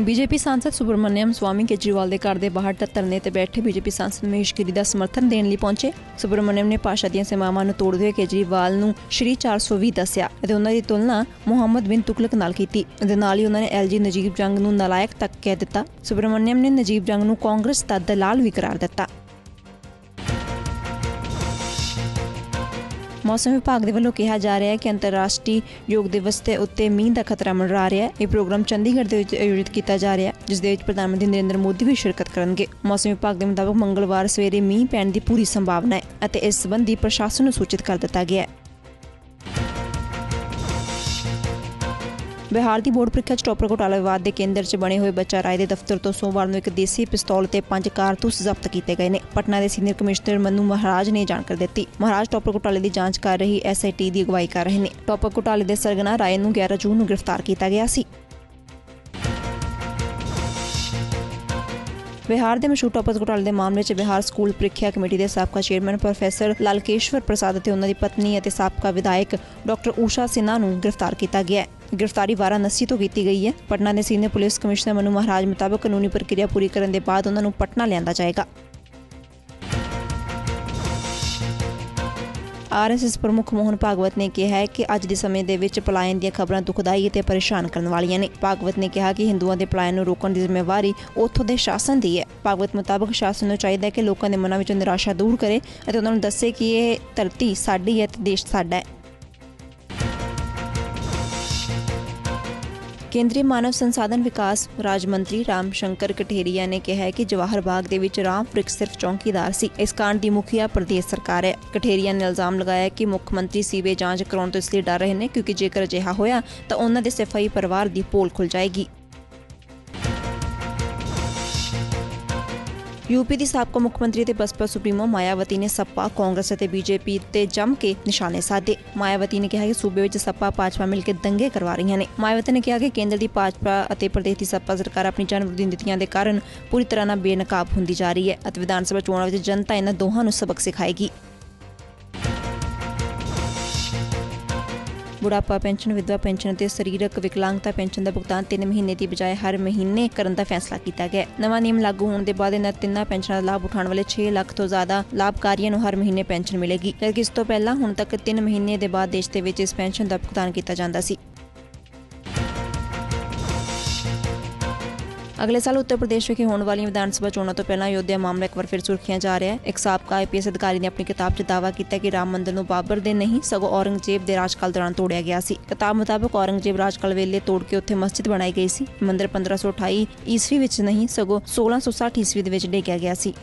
BJP ਸਾਂਸਦ ਸੁਬਰਮਨਿਅਮ ਸਵਾਮੀ ਕੇਜਰੀਵਾਲ ਦੇ ਘਰ ਦੇ ਬਾਹਰ ਧਰਨੇ ਤੇ ਬੈਠੇ ਬੀਜੇਪੀ ਸਾਂਸਦ ਮਹੇਸ਼ ਗਿਰੀ ਦਾ ਸਮਰਥਨ ਦੇਣ ਲਈ ਪਹੁੰਚੇ। ਸੁਬਰਮਨਿਅਮ ਨੇ ਭਾਸ਼ਾ ਦੀਆਂ ਸੀਮਾਵਾਂ ਨੂੰ ਤੋੜਦੇ ਹੋਏ ਕੇਜਰੀਵਾਲ ਨੂੰ ਸ਼੍ਰੀ 420 ਦੱਸਿਆ ਅਤੇ ਉਹਨਾਂ ਦੀ ਤੁਲਨਾ ਮੁਹੰਮਦ ਬਿਨ ਤੁਗਲਕ ਨਾਲ ਕੀਤੀ। ਦੇ ਨਾਲ ਹੀ ਉਹਨਾਂ ਨੇ ਐਲਜੀ ਨਜੀਬ ਜੰਗ ਨੂੰ ਨਲਾਇਕ ਤੱਕ ਕਹਿ ਦਿੱਤਾ। ਸੁਬਰਮਨਿਅਮ ਨੇ ਨਜੀਬ ਜੰਗ ਨੂੰ ਕਾਂਗਰਸ ਦਾ ਦਲਾਲ ਵੀ ਕਰਾਰ ਦਿੱਤਾ। ਮੌਸਮ ਵਿਭਾਗ ਦੇ ਵੱਲੋਂ ਕਿਹਾ ਜਾ ਰਿਹਾ ਹੈ ਕਿ ਅੰਤਰਰਾਸ਼ਟਰੀ ਯੋਗ ਦਿਵਸ ਦੇ ਉੱਤੇ ਮੀਂਹ ਦਾ ਖਤਰਾ ਮੰਡਰਾ ਰਿਹਾ ਹੈ। ਇਹ ਪ੍ਰੋਗਰਾਮ ਚੰਡੀਗੜ੍ਹ ਦੇ ਵਿੱਚ ਆਯੋਜਿਤ ਕੀਤਾ ਜਾ ਰਿਹਾ ਹੈ, ਜਿਸ ਦੇ ਵਿੱਚ ਪ੍ਰਧਾਨ ਮੰਤਰੀ ਨਰਿੰਦਰ ਮੋਦੀ ਵੀ ਸ਼ਿਰਕਤ ਕਰਨਗੇ। ਮੌਸਮ ਵਿਭਾਗ ਦੇ ਮੁਤਾਬਕ ਮੰਗਲਵਾਰ ਸਵੇਰੇ ਮੀਂਹ ਪੈਣ ਦੀ ਪੂਰੀ ਸੰਭਾਵਨਾ ਹੈ ਅਤੇ ਇਸ ਸੰਬੰਧੀ ਪ੍ਰਸ਼ਾਸਨ ਨੂੰ ਸੂਚਿਤ ਕਰ ਦਿੱਤਾ ਗਿਆ ਹੈ। ਬਿਹਾਰ ਦੀ ਬੋਰਡ ਪ੍ਰੀਖਿਆ 'ਚ ਟੋਪਰ ਘੋਟਾਲਾ ਵਿਵਾਦ ਦੇ ਕੇਂਦਰ 'ਚ ਬਣੇ ਹੋਏ ਬੱਚਾ ਰਾਏ ਦੇ ਦਫ਼ਤਰ ਤੋਂ ਸੋਮਵਾਰ ਨੂੰ ਇੱਕ ਦੇਸੀ ਪਿਸਤੌਲ ਤੇ ਪੰਜ ਕਾਰਤੂਸ ਜ਼ਬਤ ਕੀਤੇ ਗਏ ਨੇ। ਪਟਨਾ ਦੇ ਸੀਨੀਅਰ ਕਮਿਸ਼ਨਰ ਮਨੂ ਮਹਾਰਾਜ ਨੇ ਜਾਣਕਾਰੀ ਦਿੱਤੀ। ਮਹਾਰਾਜ ਟੋਪਰ ਘੋਟਾਲੇ ਦੀ ਜਾਂਚ ਕਰ ਰਹੀ ਐਸਆਈਟੀ ਦੀ ਅਗਵਾਈ ਕਰ ਰਹੇ ਨੇ। ਟੋਪਰ ਘੋਟਾਲੇ ਦੇ ਸਰਗਨਾ ਰਾਏ ਨੂੰ 11 ਜੂਨ ਨੂੰ ਗ੍ਰਿਫਤਾਰ ਕੀਤਾ ਗਿਆ ਸੀ। ਬਿਹਾਰ ਦੇ ਮਸ਼ਹੂਰ ਟੋਪਰ ਘੁਟਾਲੇ ਦੇ ਮਾਮਲੇ 'ਚ ਬਿਹਾਰ ਸਕੂਲ ਪ੍ਰੀਖਿਆ ਕਮੇਟੀ ਦੇ ਸਾਬਕਾ ਚੇਅਰਮੈਨ ਪ੍ਰੋਫੈਸਰ ਲਾਲਕੇਸ਼ਵਰ ਪ੍ਰਸਾਦ ਅਤੇ ਉਹਨਾਂ ਦੀ ਪਤਨੀ ਅਤੇ ਸਾਬਕਾ ਵਿਧਾਇਕ ਡਾਕਟਰ ਊਸ਼ਾ ਸਿਨਹਾ ਨੂੰ ਗ੍ਰਿਫਤਾਰ ਕੀਤਾ ਗਿਆ ਹੈ। ਗ੍ਰਿਫਤਾਰੀ ਵਾਰਾਣਸੀ ਤੋਂ ਕੀਤੀ ਗਈ ਹੈ। ਪਟਨਾ ਦੇ senior police commissioner Manu Maharaj ਮੁਤਾਬਕ ਕਾਨੂੰਨੀ ਪ੍ਰਕਿਰਿਆ ਪੂਰੀ ਕਰਨ ਦੇ ਬਾਅਦ ਉਹਨਾਂ ਨੂੰ ਪਟਨਾ ਲਿਆਂਦਾ ਜਾਏਗਾ। ਆਰਐਸਐਸ ਪ੍ਰਮੁੱਖ ਮੋਹਨ ਭਾਗਵਤ ਨੇ ਕਿਹਾ ਹੈ ਕਿ ਅੱਜ ਦੇ ਸਮੇਂ ਦੇ ਵਿੱਚ ਪਲਾਇਨ ਦੀਆਂ ਖਬਰਾਂ ਦੁਖਦਾਈ ਅਤੇ ਪਰੇਸ਼ਾਨ ਕਰਨ ਵਾਲੀਆਂ ਨੇ। ਭਾਗਵਤ ਨੇ ਕਿਹਾ ਕਿ ਹਿੰਦੂਆਂ ਦੇ ਪਲਾਇਨ ਨੂੰ ਰੋਕਣ ਦੀ ਜ਼ਿੰਮੇਵਾਰੀ ਉੱਥੋਂ ਦੇ ਸ਼ਾਸਨ ਦੀ ਹੈ। ਭਾਗਵਤ ਮੁਤਾਬਕ ਸ਼ਾਸਨ ਨੂੰ ਚਾਹੀਦਾ ਹੈ ਕਿ ਲੋਕਾਂ ਦੇ ਮਨਾਂ ਵਿੱਚੋਂ ਨਿਰਾਸ਼ਾ ਦੂਰ ਕਰੇ ਅਤੇ ਉਹਨਾਂ ਨੂੰ ਦੱਸੇ ਕਿ ਇਹ ਧਰਤੀ ਸਾਡੀ ਹੈ ਤੇ ਦੇਸ਼ ਸਾਡਾ ਹੈ। ਕੇਂਦਰੀ ਮਾਨਵ ਸੰਸਾਧਨ ਵਿਕਾਸ ਰਾਜ ਮੰਤਰੀ ਰਾਮ ਸ਼ੰਕਰ ਕਠੇਰੀਆ ਨੇ ਕਿਹਾ ਕਿ ਜਵਾਹਰ ਬਾਗ ਦੇ ਵਿੱਚ ਰਾਮ ਵ੍ਰਿਕਸ਼ ਸਿਰਫ ਚੌਂਕੀਦਾਰ ਸੀ, ਇਸ ਕਾਂਡ ਦੀ ਮੁਖੀਆ ਪ੍ਰਦੇਸ਼ ਸਰਕਾਰ ਹੈ। ਕਠੇਰੀਆ ਨੇ ਇਲਜ਼ਾਮ ਲਗਾਇਆ ਕਿ ਮੁੱਖ ਮੰਤਰੀ ਸੀਵੇ ਜਾਂਚ ਕਰਾਉਣ ਤੋਂ ਇਸ ਲਈ ਡਰ ਰਹੇ ਨੇ ਕਿਉਂਕਿ ਜੇਕਰ ਅਜਿਹਾ ਹੋਇਆ ਤਾਂ ਉਹਨਾਂ ਦੇ ਸਫ਼ਾਈ ਪਰਿਵਾਰ ਦੀ ਪੋਲ ਖੁੱਲ ਜਾਏਗੀ। ਯੂਪੀ ਦੀ ਸਾਬਕਾ ਮੁੱਖ ਮੰਤਰੀ ਤੇ ਬਸਪਾ ਸੁਪਰੀਮੋ ਮਾਇਆਵਤੀ ਨੇ ਸੱਪਾ, ਕਾਂਗਰਸ ਅਤੇ ਬੀਜੇਪੀ ਤੇ ਜੰਮ ਕੇ ਨਿਸ਼ਾਨੇ ਸਾਧੇ। ਮਾਇਆਵਤੀ ਨੇ ਕਿਹਾ ਕਿ ਸੂਬੇ ਵਿੱਚ ਸੱਪਾ ਭਾਜਪਾ ਮਿਲ ਕੇ ਦੰਗੇ ਕਰਵਾ ਰਹੀਆਂ ਨੇ। ਮਾਇਆਵਤੀ ਨੇ ਕਿਹਾ ਕਿ ਕੇਂਦਰ ਦੀ ਭਾਜਪਾ ਅਤੇ ਪ੍ਰਦੇਸ਼ ਦੀ ਸੱਪਾ ਸਰਕਾਰ ਆਪਣੀ ਜਨ ਵਿਰੋਧੀ ਨੀਤੀਆਂ ਦੇ ਕਾਰਨ ਪੂਰੀ ਤਰ੍ਹਾਂ ਨਾਲ ਬੇਨਕਾਬ ਹੁੰਦੀ ਜਾ ਰਹੀ ਹੈ ਅਤੇ ਵਿਧਾਨ ਸਭਾ ਚੋਣਾਂ ਵਿੱਚ ਜਨਤਾ ਇਹਨਾਂ ਦੋਹਾਂ ਨੂੰ ਸਬਕ ਸਿਖਾਏਗੀ। ਬੁਢਾਪਾ ਪੈਨਸ਼ਨ, ਵਿਧਵਾ ਪੈਨਸ਼ਨ ਅਤੇ ਸਰੀਰਕ ਵਿਕਲਾਂਗਤਾ ਪੈਨਸ਼ਨ ਦਾ ਭੁਗਤਾਨ 3 ਮਹੀਨੇ ਦੀ ਬਜਾਏ ਹਰ ਮਹੀਨੇ ਕਰਨ ਦਾ ਫੈਸਲਾ ਕੀਤਾ ਗਿਆ ਨਵਾਂ ਨਿਯਮ ਲਾਗੂ ਹੋਣ ਦੇ ਬਾਅਦ ਇਹਨਾਂ ਤਿੰਨਾਂ ਪੈਨਸ਼ਨਾਂ ਦਾ ਲਾਭ ਉਠਾਉਣ ਵਾਲੇ 6 ਲੱਖ ਤੋਂ ਜ਼ਿਆਦਾ ਲਾਭਕਾਰੀਆਂ ਨੂੰ ਹਰ ਮਹੀਨੇ ਪੈਨਸ਼ਨ ਮਿਲੇਗੀ। ਜਦਕਿ ਇਸ ਤੋਂ ਪਹਿਲਾਂ ਹੁਣ ਤੱਕ 3 ਮਹੀਨੇ ਦੇ ਬਾਅਦ ਦੇਸ਼ ਦੇ ਵਿੱਚ ਇਸ ਪੈਨਸ਼ਨ ਦਾ ਭੁਗਤਾਨ ਕੀਤਾ ਜਾਂਦਾ ਸੀ। ਅਗਲੇ ਸਾਲ ਉੱਤਰ ਪ੍ਰਦੇਸ਼ ਵਿਖੇ ਹੋਣ ਵਾਲੀਆਂ ਵਿਧਾਨ ਸਭਾ ਚੋਣਾਂ ਤੋਂ ਪਹਿਲਾਂ ਅਯੋਧਿਆ ਮਾਮਲਾ ਇੱਕ ਵਾਰ ਫਿਰ ਸੁਰਖੀਆਂ ਜਾ ਰਿਹਾ ਹੈ। ਇੱਕ ਸਾਬਕਾ ਆਈਪੀਐਸ ਅਧਿਕਾਰੀ ਨੇ ਆਪਣੀ ਕਿਤਾਬ 'ਚ ਦਾਅਵਾ ਕੀਤਾ ਕਿ ਰਾਮ ਮੰਦਿਰ ਨੂੰ ਬਾਬਰ ਦੇ ਨਹੀਂ, ਸਗੋਂ ਔਰੰਗਜ਼ੇਬ ਦੇ ਰਾਜਕਾਲ ਦੌਰਾਨ ਤੋੜਿਆ ਗਿਆ ਸੀ। ਕਿਤਾਬ ਮੁਤਾਬਕ ਔਰੰਗਜ਼ੇਬ ਰਾਜਕਾਲ ਵੇਲੇ ਤੋੜ ਕੇ ਉੱਥੇ ਮਸਜਿਦ ਬਣਾਈ ਗਈ ਸੀ। ਮੰਦਿਰ 1528 ਈਸਵੀ ਵਿੱਚ ਨਹੀਂ, ਸਗੋਂ 1660 ਈਸਵੀ ਦੇ ਵਿੱਚ ਡੇਗਿਆ ਗਿਆ ਸੀ।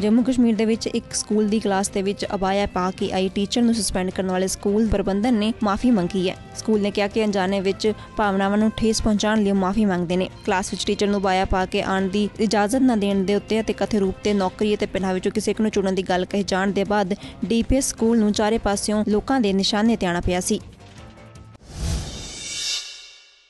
ਜੰਮੂ ਕਸ਼ਮੀਰ ਦੇ ਵਿੱਚ ਇੱਕ ਸਕੂਲ ਦੀ ਕਲਾਸ ਦੇ ਵਿੱਚ ਅਬਾਇਆ ਪਾ ਕੇ ਆਈ ਟੀਚਰ ਨੂੰ ਸਸਪੈਂਡ ਕਰਨ ਵਾਲੇ ਸਕੂਲ ਪ੍ਰਬੰਧਨ ਨੇ ਮਾਫੀ ਮੰਗੀ ਹੈ। ਸਕੂਲ ਨੇ ਕਿਹਾ ਕਿ ਅਣਜਾਣੇ ਵਿੱਚ ਭਾਵਨਾਵਾਂ ਨੂੰ ਠੇਸ ਪਹੁੰਚਾਉਣ ਲਈ ਮਾਫੀ ਮੰਗਦੇ ਨੇ। ਕਲਾਸ ਵਿੱਚ ਟੀਚਰ ਨੂੰ ਅਬਾਇਆ ਪਾ ਕੇ ਆਉਣ ਦੀ ਇਜਾਜ਼ਤ ਨਾ ਦੇਣ ਦੇ ਉੱਤੇ ਅਤੇ ਕਥੇ ਰੂਪ ਤੇ ਨੌਕਰੀ ਅਤੇ ਪਹਿਨਾਵੇ ਵਿੱਚੋਂ ਕਿਸੇ ਇੱਕ ਨੂੰ ਚੁਣਨ ਦੀ ਗੱਲ ਕਹੀ ਜਾਣ ਦੇ ਬਾਅਦ ਡੀਪੀਐਸ ਸਕੂਲ ਨੂੰ ਚਾਰੇ ਪਾਸਿਓਂ ਲੋਕਾਂ ਦੇ ਨਿਸ਼ਾਨੇ ਤੇ ਆਣਾ ਪਿਆ ਸੀ।